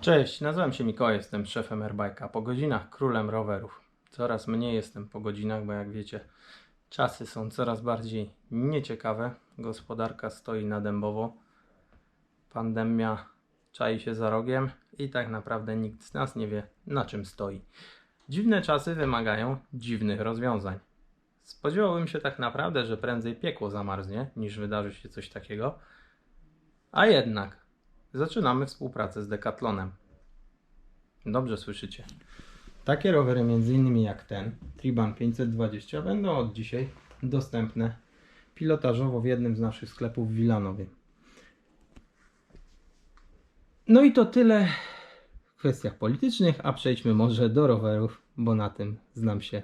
Cześć, nazywam się Mikołaj, jestem szefem Airbike'a. Po godzinach królem rowerów. Coraz mniej jestem po godzinach, bo jak wiecie, czasy są coraz bardziej nieciekawe. Gospodarka stoi na dębowo. Pandemia czai się za rogiem i tak naprawdę nikt z nas nie wie, na czym stoi. Dziwne czasy wymagają dziwnych rozwiązań. Spodziewałbym się tak naprawdę, że prędzej piekło zamarznie, niż wydarzy się coś takiego. A jednak zaczynamy współpracę z Decathlonem. Dobrze słyszycie. Takie rowery m.in. jak ten, Triban 520 będą od dzisiaj dostępne pilotażowo w jednym z naszych sklepów w Wilanowie. No i to tyle w kwestiach politycznych, a przejdźmy może do rowerów, bo na tym znam się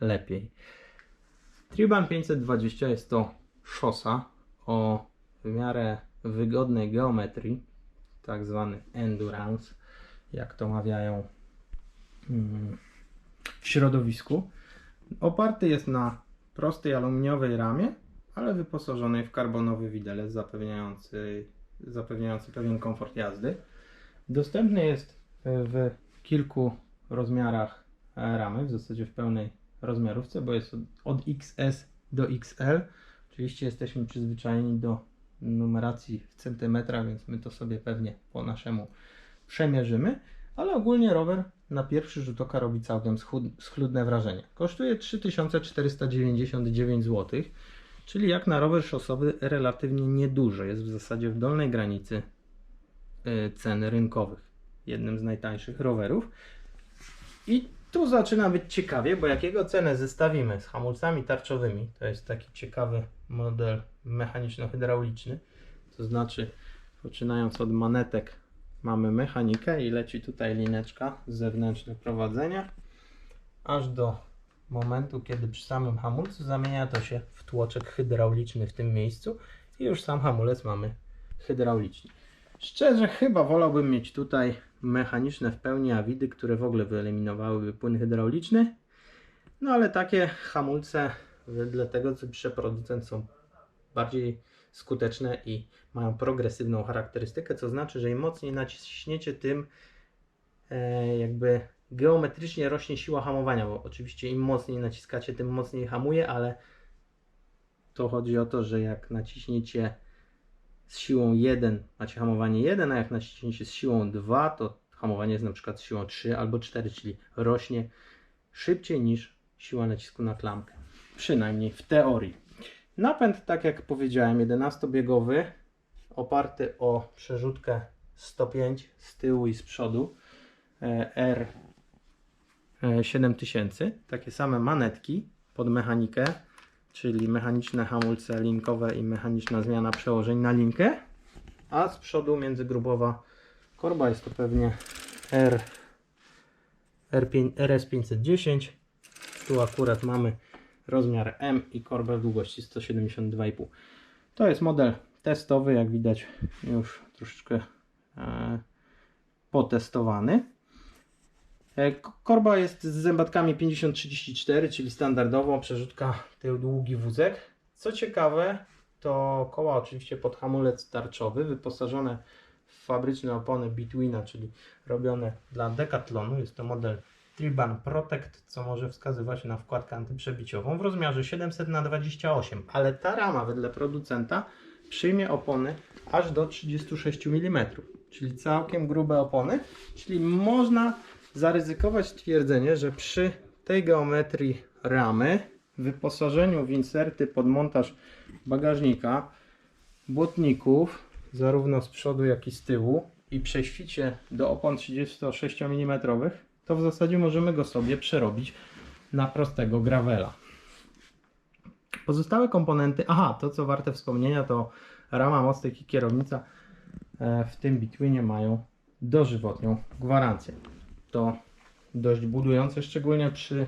lepiej. Triban 520 jest to szosa o w miarę wygodnej geometrii, tak zwany endurance, jak to mawiają mm, w środowisku. Oparty jest na prostej aluminiowej ramie, ale wyposażonej w karbonowy widelec zapewniający, zapewniający pewien komfort jazdy. Dostępny jest w kilku rozmiarach ramy, w zasadzie w pełnej rozmiarówce, bo jest od, od XS do XL. Oczywiście jesteśmy przyzwyczajeni do numeracji w centymetrach, więc my to sobie pewnie po naszemu przemierzymy, ale ogólnie rower na pierwszy rzut oka robi całkiem schludne wrażenie. Kosztuje 3499 zł, czyli jak na rower szosowy relatywnie nieduży. Jest w zasadzie w dolnej granicy y, cen rynkowych. Jednym z najtańszych rowerów. I tu zaczyna być ciekawie, bo jak jego cenę zestawimy z hamulcami tarczowymi, to jest taki ciekawy model mechaniczno-hydrauliczny, to znaczy poczynając od manetek mamy mechanikę i leci tutaj lineczka zewnętrzne prowadzenia, aż do momentu, kiedy przy samym hamulcu zamienia to się w tłoczek hydrauliczny w tym miejscu i już sam hamulec mamy hydrauliczny. Szczerze chyba wolałbym mieć tutaj mechaniczne w pełni awidy, które w ogóle wyeliminowałyby płyn hydrauliczny. No ale takie hamulce wedle tego co pisze producent są bardziej skuteczne i mają progresywną charakterystykę, co znaczy, że im mocniej naciśniecie, tym e, jakby geometrycznie rośnie siła hamowania, bo oczywiście im mocniej naciskacie, tym mocniej hamuje, ale to chodzi o to, że jak naciśniecie z siłą 1 macie hamowanie 1, a jak naciśniecie z siłą 2, to hamowanie jest na przykład z siłą 3 albo 4, czyli rośnie szybciej niż siła nacisku na klamkę. Przynajmniej w teorii. Napęd, tak jak powiedziałem, 11-biegowy, oparty o przerzutkę 105 z tyłu i z przodu e, R7000. Takie same manetki pod mechanikę, czyli mechaniczne hamulce linkowe i mechaniczna zmiana przełożeń na linkę. A z przodu międzygrubowa korba jest to pewnie R, R5, RS510. Tu akurat mamy rozmiar M i korbę w długości 172,5. To jest model testowy, jak widać już troszeczkę e, potestowany. E, korba jest z zębatkami 50-34, czyli standardowo przerzutka tył długi wózek. Co ciekawe, to koła oczywiście pod hamulec tarczowy, wyposażone w fabryczne opony Bitwina, czyli robione dla Decathlonu. Jest to model Triban Protect, co może wskazywać na wkładkę antyprzebiciową w rozmiarze 700 na 28 ale ta rama wedle producenta przyjmie opony aż do 36 mm, czyli całkiem grube opony, czyli można zaryzykować twierdzenie, że przy tej geometrii ramy, wyposażeniu w inserty pod montaż bagażnika, błotników, zarówno z przodu jak i z tyłu i prześwicie do opon 36 mm, to w zasadzie możemy go sobie przerobić na prostego gravela. Pozostałe komponenty, aha, to co warte wspomnienia, to rama, mostek i kierownica e, w tym Bitwinie mają dożywotnią gwarancję. To dość budujące, szczególnie przy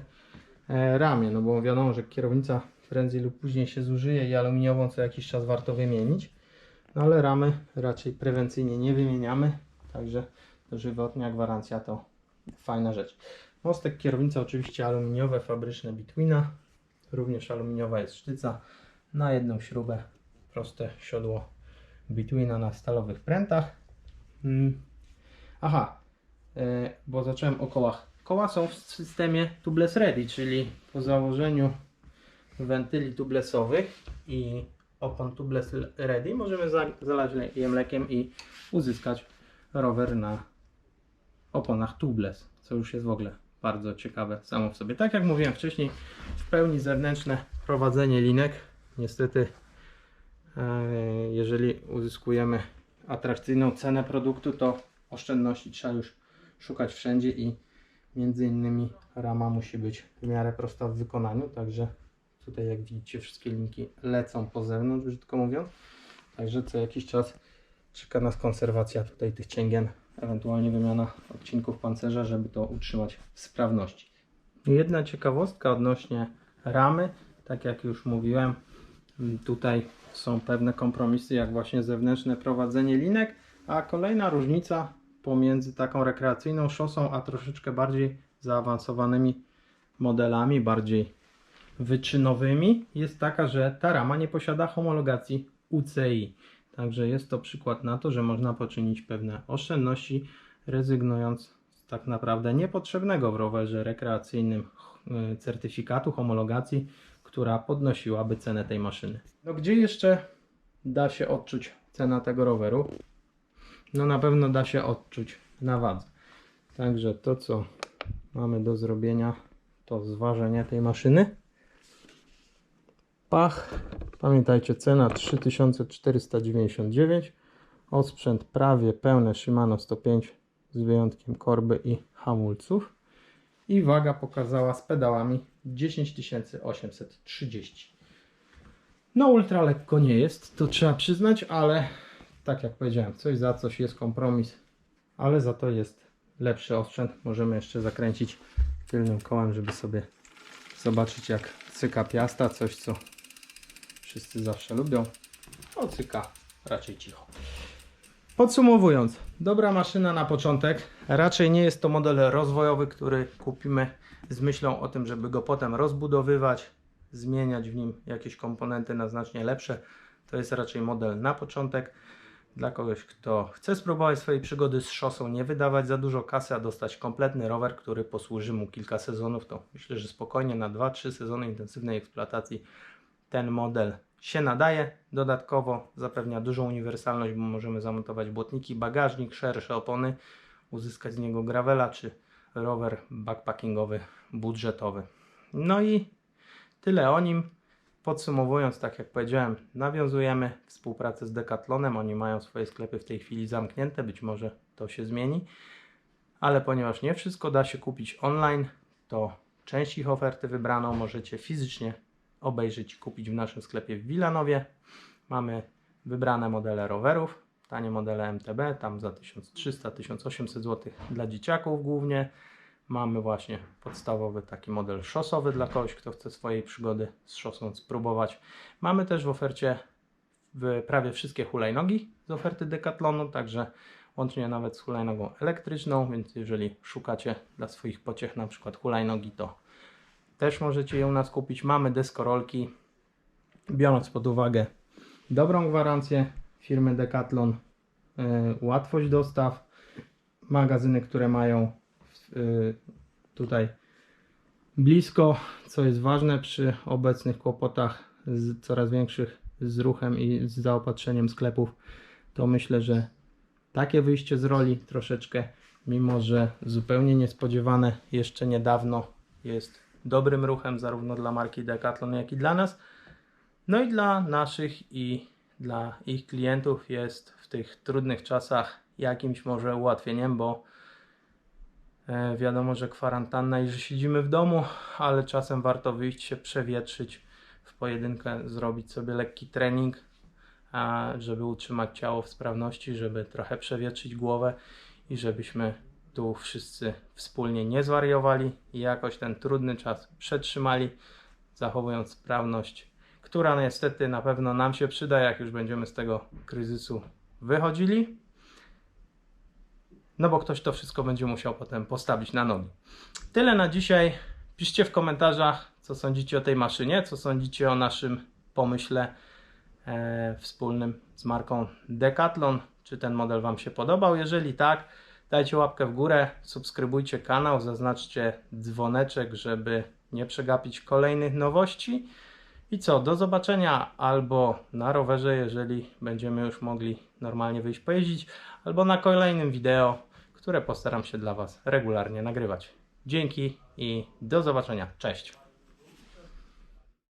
e, ramie, no bo wiadomo, że kierownica prędzej lub później się zużyje i aluminiową co jakiś czas warto wymienić. No ale ramy raczej prewencyjnie nie wymieniamy, także dożywotnia gwarancja to fajna rzecz. Mostek kierownica oczywiście aluminiowe, fabryczne Bitwina. Również aluminiowa jest sztyca. Na jedną śrubę proste siodło Bitwina na stalowych prętach. Mm. Aha, e, bo zacząłem o kołach. Koła są w systemie tubeless ready, czyli po założeniu wentyli tubelessowych i opon tubeless ready możemy za- zalać je mlekiem i uzyskać rower na oponach tubeless, co już jest w ogóle bardzo ciekawe samo w sobie. Tak jak mówiłem wcześniej, w pełni zewnętrzne prowadzenie linek. Niestety, e, jeżeli uzyskujemy atrakcyjną cenę produktu, to oszczędności trzeba już szukać wszędzie i między innymi rama musi być w miarę prosta w wykonaniu, także tutaj jak widzicie wszystkie linki lecą po zewnątrz, brzydko mówiąc. Także co jakiś czas czeka nas konserwacja tutaj tych cięgien, ewentualnie wymiana odcinków pancerza, żeby to utrzymać w sprawności. Jedna ciekawostka odnośnie ramy, tak jak już mówiłem, tutaj są pewne kompromisy, jak właśnie zewnętrzne prowadzenie linek, a kolejna różnica pomiędzy taką rekreacyjną szosą, a troszeczkę bardziej zaawansowanymi modelami, bardziej wyczynowymi, jest taka, że ta rama nie posiada homologacji UCI. Także jest to przykład na to, że można poczynić pewne oszczędności, rezygnując z tak naprawdę niepotrzebnego w rowerze rekreacyjnym e, certyfikatu, homologacji, która podnosiłaby cenę tej maszyny. No gdzie jeszcze da się odczuć cena tego roweru? No na pewno da się odczuć na wadze. Także to co mamy do zrobienia to zważenie tej maszyny. Pach. Pamiętajcie cena 3499. Osprzęt prawie pełne Shimano 105 z wyjątkiem korby i hamulców. I waga pokazała z pedałami 10830. No ultra lekko nie jest, to trzeba przyznać, ale tak jak powiedziałem, coś za coś jest kompromis, ale za to jest lepszy osprzęt. Możemy jeszcze zakręcić tylnym kołem, żeby sobie zobaczyć jak cyka piasta, coś co wszyscy zawsze lubią. O cyka raczej cicho. Podsumowując, dobra maszyna na początek. Raczej nie jest to model rozwojowy, który kupimy z myślą o tym, żeby go potem rozbudowywać, zmieniać w nim jakieś komponenty na znacznie lepsze. To jest raczej model na początek. Dla kogoś, kto chce spróbować swojej przygody z szosą, nie wydawać za dużo kasy, a dostać kompletny rower, który posłuży mu kilka sezonów, to myślę, że spokojnie na 2-3 sezony intensywnej eksploatacji ten model się nadaje. Dodatkowo zapewnia dużą uniwersalność, bo możemy zamontować błotniki, bagażnik, szersze opony, uzyskać z niego gravela czy rower backpackingowy, budżetowy. No i tyle o nim. Podsumowując, tak jak powiedziałem, nawiązujemy współpracę z Decathlonem. Oni mają swoje sklepy w tej chwili zamknięte, być może to się zmieni. Ale ponieważ nie wszystko da się kupić online, to część ich oferty wybraną możecie fizycznie obejrzeć i kupić w naszym sklepie w Wilanowie. Mamy wybrane modele rowerów, tanie modele MTB, tam za 1300-1800 zł dla dzieciaków głównie. Mamy właśnie podstawowy taki model szosowy dla kogoś, kto chce swojej przygody z szosą spróbować. Mamy też w ofercie w prawie wszystkie hulajnogi z oferty Decathlonu, także łącznie nawet z hulajnogą elektryczną, więc jeżeli szukacie dla swoich pociech na przykład hulajnogi, to też możecie u nas kupić. Mamy deskorolki, biorąc pod uwagę dobrą gwarancję firmy Decathlon, yy, łatwość dostaw, magazyny, które mają yy, tutaj blisko, co jest ważne przy obecnych kłopotach z coraz większych z ruchem i z zaopatrzeniem sklepów, to myślę, że takie wyjście z roli troszeczkę, mimo że zupełnie niespodziewane jeszcze niedawno jest dobrym ruchem zarówno dla marki Decathlon, jak i dla nas. No i dla naszych i dla ich klientów jest w tych trudnych czasach jakimś może ułatwieniem, bo e, wiadomo, że kwarantanna i że siedzimy w domu, ale czasem warto wyjść się przewietrzyć w pojedynkę, zrobić sobie lekki trening, żeby utrzymać ciało w sprawności, żeby trochę przewietrzyć głowę i żebyśmy tu wszyscy wspólnie nie zwariowali i jakoś ten trudny czas przetrzymali, zachowując sprawność, która niestety na pewno nam się przyda, jak już będziemy z tego kryzysu wychodzili. No bo ktoś to wszystko będzie musiał potem postawić na nogi. Tyle na dzisiaj. Piszcie w komentarzach, co sądzicie o tej maszynie, co sądzicie o naszym pomyśle e, wspólnym z marką Decathlon. Czy ten model Wam się podobał? Jeżeli tak, Dajcie łapkę w górę, subskrybujcie kanał, zaznaczcie dzwoneczek, żeby nie przegapić kolejnych nowości. I co, do zobaczenia albo na rowerze, jeżeli będziemy już mogli normalnie wyjść pojeździć, albo na kolejnym wideo, które postaram się dla Was regularnie nagrywać. Dzięki i do zobaczenia. Cześć.